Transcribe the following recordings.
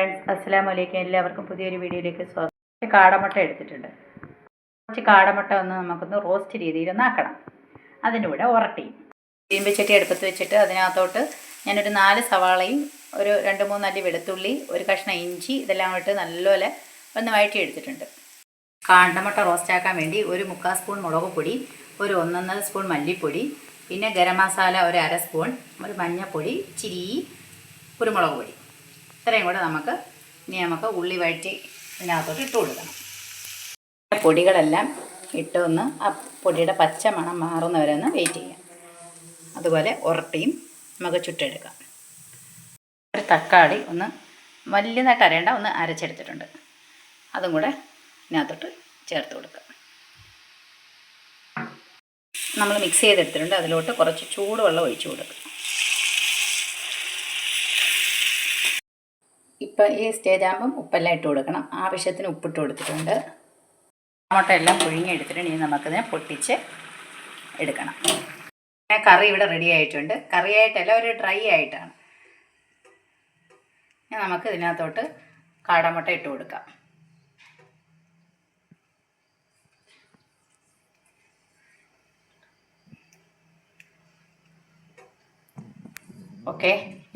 Friends അസ്സലാമു അലൈക്കും എല്ലാവർക്കും പുതിയൊരു വീഡിയോയിലേക്ക് സ്വാഗതം. കാടമുട്ട എടുത്തിട്ടുണ്ട്. കുറച്ച് കാടമുട്ട ഒന്ന് നമുക്കൊന്ന് റോസ്റ്റ് രീതിയിൽ ആക്കണം അതിന്റെ കൂടെ ഉരട്ടിയും ചീമ്പച്ചട്ടി അടുപ്പത്ത് വെച്ചിട്ട് അതിനകത്തോട്ട് ഞാനൊരു നാല് സവാളയും ഒരു രണ്ട് മൂന്നല്ലി വെളുത്തുള്ളി ഒരു കഷ്ണം ഇഞ്ചി ഇതെല്ലാം ഇട്ട് നല്ലപോലെ ഒന്ന് വഴറ്റി എടുത്തിട്ടുണ്ട് റോസ്റ്റ് ആക്കാൻ വേണ്ടി ഒരു മുക്കാൽ സ്പൂൺ മുളക് പൊടി ഒരു ഒന്നൊന്നര സ്പൂൺ മല്ലിപ്പൊടി പിന്നെ ഗരം മസാല ഒരു അര സ്പൂൺ ഒരു മഞ്ഞൾപ്പൊടി ചിരി കുരുമുളക് പൊടി. ഇത്രയും കൂടെ നമുക്ക് ഇനി നമുക്ക് ഉള്ളി വഴറ്റി ഇതിനകത്തോട്ട് ഇട്ട് കൊടുക്കണം. പൊടികളെല്ലാം ഇട്ട് ഒന്ന് ആ പൊടിയുടെ പച്ച മണം മാറുന്നവരെ ഒന്ന് വെയിറ്റ് ചെയ്യാം. അതുപോലെ ഉരട്ടിയും നമുക്ക് ചുട്ടെടുക്കാം. ഒരു തക്കാളി ഒന്ന് വലിയതായിട്ട് അരയേണ്ട ഒന്ന് അരച്ചെടുത്തിട്ടുണ്ട്. അതും കൂടെ ഇതിനകത്തോട്ട് ചേർത്ത് കൊടുക്കുക നമ്മൾ മിക്സ് ചെയ്തെടുത്തിട്ടുണ്ട് അതിലോട്ട് കുറച്ച് ചൂടുവെള്ളം ഒഴിച്ചു കൊടുക്കുക ഇപ്പം ഈ സ്റ്റേജ് ആകുമ്പം ഉപ്പെല്ലാം ഇട്ട് കൊടുക്കണം. ആവശ്യത്തിന് ഉപ്പിട്ട് കൊടുത്തിട്ടുണ്ട്. ടൊമാറ്റോ എല്ലാം പുഴുങ്ങി എടുത്തിട്ട് ഇനി നമുക്കിതിനെ പൊട്ടിച്ച് എടുക്കണം. കറി ഇവിടെ റെഡി ആയിട്ടുണ്ട്. കറിയായിട്ടല്ല ഒരു ഡ്രൈ ആയിട്ടാണ്. ഇനി നമുക്ക് ഇതിനകത്തോട്ട് കാടമുട്ട ഇട്ട് കൊടുക്കാം. ഓക്കെ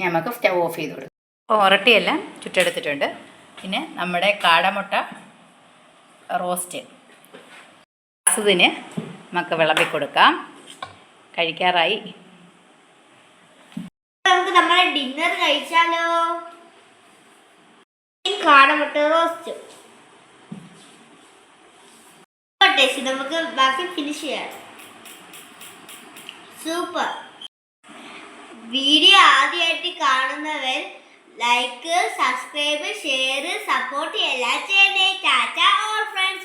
നമുക്ക് സ്റ്റവ് ഓഫ് ചെയ്ത് കൊടുക്കാം. അപ്പോൾ ചുറ്റെടുത്തിട്ടുണ്ട് പിന്നെ നമ്മുടെ കാടമുട്ട റോസ്റ്റ്. അസുതിന് നമുക്ക് വിളമ്പി കൊടുക്കാം. കഴിക്കാറായി. നമുക്ക് നമ്മുടെ ഡിന്നർ കഴിച്ചാലോ? കാടമുട്ട റോസ്റ്റ്. ടേസ്റ്റ് നമുക്ക് ബാക്കി ഫിനിഷ് ചെയ്യാം. സൂപ്പർ. വീഡിയോ ആദ്യമായിട്ട് കാണുന്നവർ ലൈക്ക് സബ്സ്ക്രൈബ് ഷെയർ സപ്പോർട്ട് എല്ലാം ചെയ്യണേ ടാറ്റ ഓൾ ഫ്രണ്ട്സ്